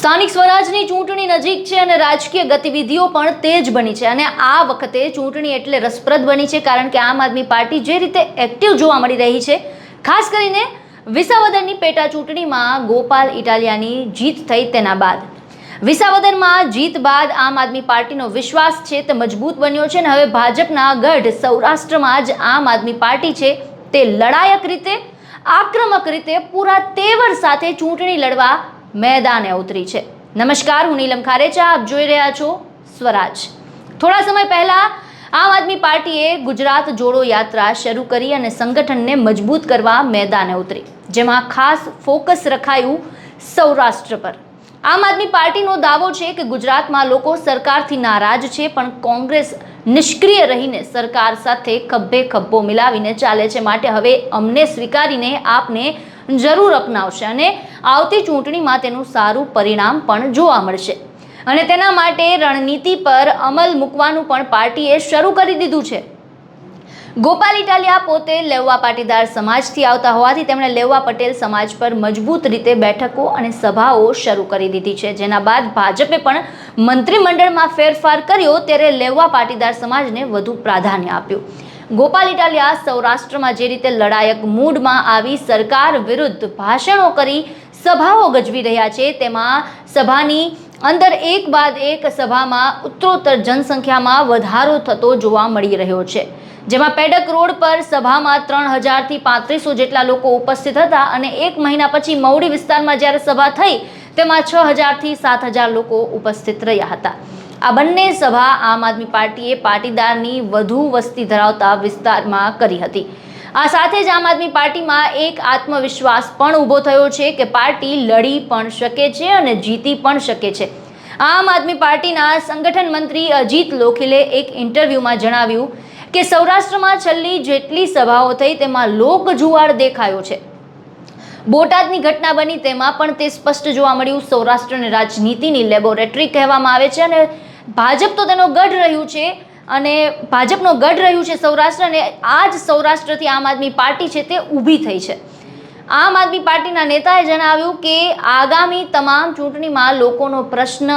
સ્થાનિક સ્વરાજની ચૂંટણી નજીક છે અને રાજકીય ગતિવિધિઓ પણ તેજ બની છે અને આ વખતે ચૂંટણી એટલે રસપ્રદ બની છે કારણ કે આમ આદમી પાર્ટી જે રીતે એક્ટિવ જોવા મળી રહી છે. ખાસ કરીને વિસાવદરની પેટા ચૂંટણીમાં ગોપાલ ઇટાલિયાની જીત થઈ તેના બાદ. વિસાવદરમાં જીત બાદ આમ આદમી પાર્ટીનો વિશ્વાસ છે તે મજબૂત બન્યો છે અને હવે ભાજપના ગઢ સૌરાષ્ટ્રમાં જ આમ આદમી પાર્ટી છે તે લડાયક રીતે, આક્રમક રીતે પૂરા તેવર સાથે ચૂંટણી લડવા મેદાને ઉતરી છે. નમસ્કાર, હું નીલમ ખારેચા, આપ જોઈ રહ્યા છો સ્વરાજ. થોડા સમય પહેલા આમ આદમી પાર્ટીએ ગુજરાત જોડો યાત્રા શરૂ કરી અને સંગઠનને મજબૂત કરવા મેદાને ઉતરી, જેમાં ખાસ ફોકસ રખાયું સૌરાષ્ટ્ર પર. આમ આદમી પાર્ટીનો દાવો છે કે ગુજરાતમાં લોકો સરકારથી નારાજ છે, પણ કોંગ્રેસ નિષ્ક્રિય રહીને સરકાર સાથે ખભે ખભો મિલાવીને ચાલે છે. માટે હવે અમને સ્વીકારીને આપને જરૂર અપનાવશે. અને આવતી ચૂંટણીમાં તેનું સારું પરિણામ પણ જોવા મળશે. અને તેના માટે રણનીતિ પર અમલ મૂકવાનું પણ પાર્ટીએ શરૂ કરી દીધું છે. ગોપાલ ઇટાલિયા પોતે લેવા પાટીદાર સમાજથી આવતા હોવાથી તેમણે લેવા પટેલ સમાજ પર મજબૂત રીતે બેઠકો અને સભાઓ શરૂ કરી દીધી છે. જેના બાદ ભાજપે પણ મંત્રીમંડળમાં ફેરફાર કર્યો ત્યારે લેવા પાટીદાર સમાજને વધુ પ્રાધાન્ય આપ્યું. ગોપાલ ઇટાલિયા સૌરાષ્ટ્રમાં જે રીતે લડાયક મૂડમાં આવી સરકાર વિરુદ્ધ ભાષણો કરી સભાઓ ગજવી રહ્યા છે. તેમાં સભાની અંદર એક બાદ એક સભામાં ઉત્તરોત્તર જનસંખ્યામાં વધારો થતો જોવા મળી રહ્યો છે. જેમાં પેડક રોડ પર સભામાં ત્રણ હજારથી પાંત્રીસો જેટલા લોકો ઉપસ્થિત હતા અને એક મહિના પછી મવડી વિસ્તારમાં જ્યારે સભા થઈ, તેમાં છ હજારથી સાત હજાર લોકો ઉપસ્થિત રહ્યા હતા. આ બંને સભા આમ આદમી પાર્ટીએ પાટીદારની વધુ વસ્તી ધરાવતા વિસ્તારમાં કરી હતી. આ સાથે જ આમ આદમી પાર્ટીમાં એક આત્મવિશ્વાસ પણ ઊભો થયો છે કે પાર્ટી લડી પણ શકે છે અને જીતી પણ શકે છે. આમ આદમી પાર્ટીના સંગઠન મંત્રી અજીત લોખીલે એક ઇન્ટરવ્યૂમાં જણાવ્યું કે સૌરાષ્ટ્રમાં છેલ્લી જેટલી સભાઓ થઈ તેમાં લોક જુવાળ દેખાયો છે. બોટાદની ઘટના બની તેમાં પણ તે સ્પષ્ટ જોવા મળ્યું. સૌરાષ્ટ્રની રાજનીતિની લેબોરેટરી કહેવામાં આવે છે અને ભાજપ તો તેનો ગઢ રહ્યું છે અને ભાજપનો ગઢ રહ્યું છે સૌરાષ્ટ્ર અને આ જ સૌરાષ્ટ્રથી આમ આદમી પાર્ટી છે તે ઊભી થઈ છે. આમ આદમી પાર્ટીના નેતાએ જણાવ્યું કે આગામી તમામ ચૂંટણીમાં લોકોનો પ્રશ્ન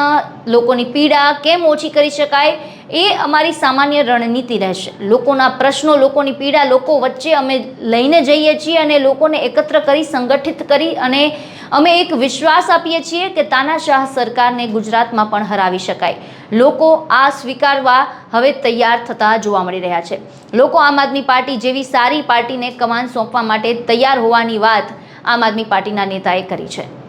લોકોની પીડા કેમ ઓછી કરી શકાય એ અમારી સામાન્ય રણનીતિ રહેશે. લોકોના પ્રશ્નો, લોકોની પીડા, લોકો વચ્ચે અમે લઈને જઈએ છીએ અને લોકોને એકત્ર કરી, સંગઠિત કરી અને અમે એક વિશ્વાસ આપીએ છીએ કે તાનાશાહ સરકારને ગુજરાતમાં પણ હરાવી શકાય. લોકો આ સ્વીકારવા હવે તૈયાર થતા જોવા મળી રહ્યા છે. લોકો આમ આદમી પાર્ટી જેવી સારી પાર્ટીને કમાન સોંપવા માટે તૈયાર હોવાની વાત આમ આદમી પાર્ટીના નેતાએ કરી છે.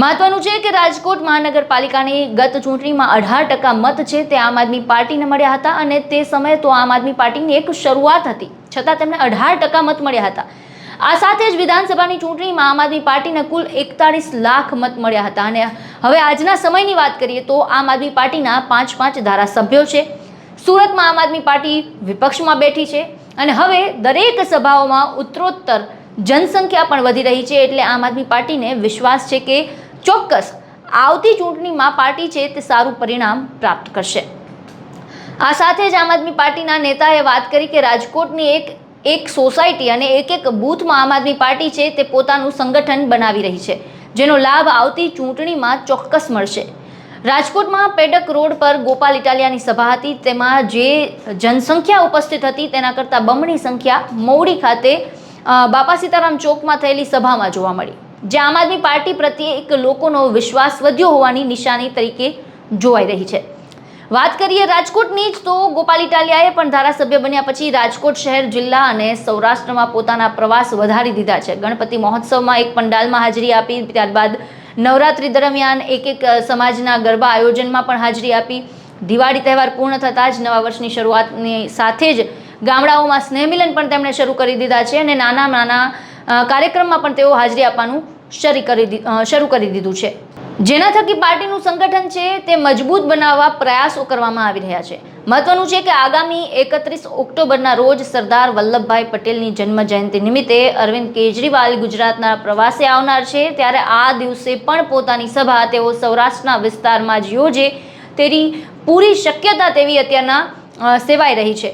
મહત્વનું છે કે રાજકોટ મહાનગરપાલિકાની ગત ચૂંટણીમાં અઢાર ટકા મત છે તે આમ આદમી પાર્ટીને મળ્યા હતા અને તે સમયે તો આમ આદમી પાર્ટીની એક શરૂઆત હતી. છતાં તેમને અઢાર ટકા મત મળ્યા હતા. આ સાથે જ વિધાનસભાની ચૂંટણીમાં આમ આદમી પાર્ટીને કુલ એકતાળીસ લાખ મત મળ્યા હતા. અને હવે આજના સમયની વાત કરીએ તો આમ આદમી પાર્ટીના પાંચ પાંચ ધારાસભ્યો છે. સુરતમાં આમ આદમી પાર્ટી વિપક્ષમાં બેઠી છે. અને હવે દરેક સભાઓમાં ઉત્તરોત્તર જનસંખ્યા પણ વધી રહી છે. એટલે આમ આદમી પાર્ટીને વિશ્વાસ છે કે ચોક્કસ આવતી ચૂંટણીમાં પાર્ટી છે તે સારું પરિણામ પ્રાપ્ત કરશે. આ સાથે જ આમ આદમી પાર્ટીના નેતાએ વાત કરી કે રાજકોટની એક એક સોસાયટી અને એક એક બૂથમાં આમ આદમી પાર્ટી છે તે પોતાનું સંગઠન બનાવી રહી છે, જેનો લાભ આવતી ચૂંટણીમાં ચોક્કસ મળશે. રાજકોટમાં પેડક રોડ પર ગોપાલ ઇટાલિયાની સભા હતી, તેમાં જે જનસંખ્યા ઉપસ્થિત હતી તેના કરતાં બમણી સંખ્યા મૌડી ખાતે બાપા સીતારામ ચોકમાં થયેલી સભામાં જોવા મળી. જે આમ આદમી પાર્ટી પ્રત્યે એક લોકોનો વિશ્વાસ વધ્યો હોવાની નિશાની તરીકે જોવાઈ રહી છે. વાત કરીએ રાજકોટની જ તો ગોપાલ ઇટાલિયાએ પણ ધારાસભ્ય બન્યા પછી રાજકોટ શહેર, જિલ્લા અને સૌરાષ્ટ્રમાં પોતાના પ્રવાસ વધારી દીધા છે. ગણપતિ મહોત્સવમાં એક પંડાલમાં હાજરી આપી, ત્યારબાદ નવરાત્રી દરમિયાન એક એક સમાજના ગરબા આયોજનમાં પણ હાજરી આપી. દિવાળી તહેવાર પૂર્ણ થતાં જ નવા વર્ષની શરૂઆતની સાથે જ ગામડાઓમાં સ્નેહમિલન પણ તેમણે શરૂ કરી દીધા છે અને નાના નાના કાર્યક્રમમાં પણ તેઓ હાજરી આપવાનું શરૂ કરી શરૂ કરી દીધું છે. જેના થકી પાર્ટીનું સંગઠન છે તે મજબૂત બનાવવા પ્રયાસો કરવામાં આવી રહ્યા છે. મહત્વનું છે કે આગામી એકત્રીસ ઓક્ટોબરના રોજ સરદાર વલ્લભભાઈ પટેલની જન્મ જયંતિ નિમિત્તે અરવિંદ કેજરીવાલ ગુજરાતના પ્રવાસે આવનાર છે. ત્યારે આ દિવસે પણ પોતાની સભા તેઓ સૌરાષ્ટ્રના વિસ્તારમાં જ યોજે તેની પૂરી શક્યતા તેવી અત્યારના સેવાઈ રહી છે.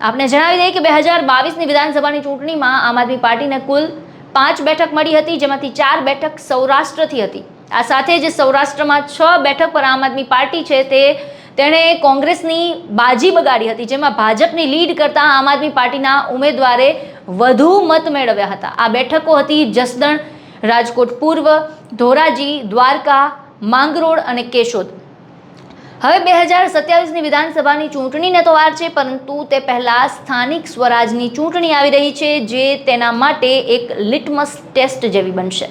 આપણે જણાવી દઈએ કે બે હજાર બાવીસની વિધાનસભાની ચૂંટણીમાં આમ આદમી પાર્ટીને કુલ પાંચ બેઠક મળી હતી, જેમાંથી ચાર બેઠક સૌરાષ્ટ્રથી હતી. આ સાથે જ સૌરાષ્ટ્રમાં છ બેઠક પર આમ આદમી પાર્ટી છે તે તેણે કોંગ્રેસની બાજી બગાડી હતી, જેમાં ભાજપની લીડ કરતા આમ આદમી પાર્ટીના ઉમેદવારે વધુ મત મેળવ્યા હતા. આ બેઠકો હતી જસદણ, રાજકોટ પૂર્વ, ધોરાજી, દ્વારકા, માંગરોળ અને કેશોદ. હવે બે હજાર સત્યાવીસની વિધાનસભાની ચૂંટણીને તો વાર છે, પરંતુ તે પહેલાં સ્થાનિક સ્વરાજની ચૂંટણી આવી રહી છે, જે તેના માટે એક લિટમસ ટેસ્ટ જેવી બનશે.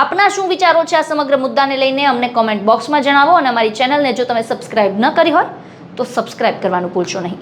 આપના શું વિચારો છે આ સમગ્ર મુદ્દાને લઈને? અમને કોમેન્ટ બોક્સમાં જણાવો અને અમારી ચેનલને જો તમે સબસ્ક્રાઇબ ન કરી હોય, તો સબસ્ક્રાઇબ કરવાનું ભૂલશો નહીં.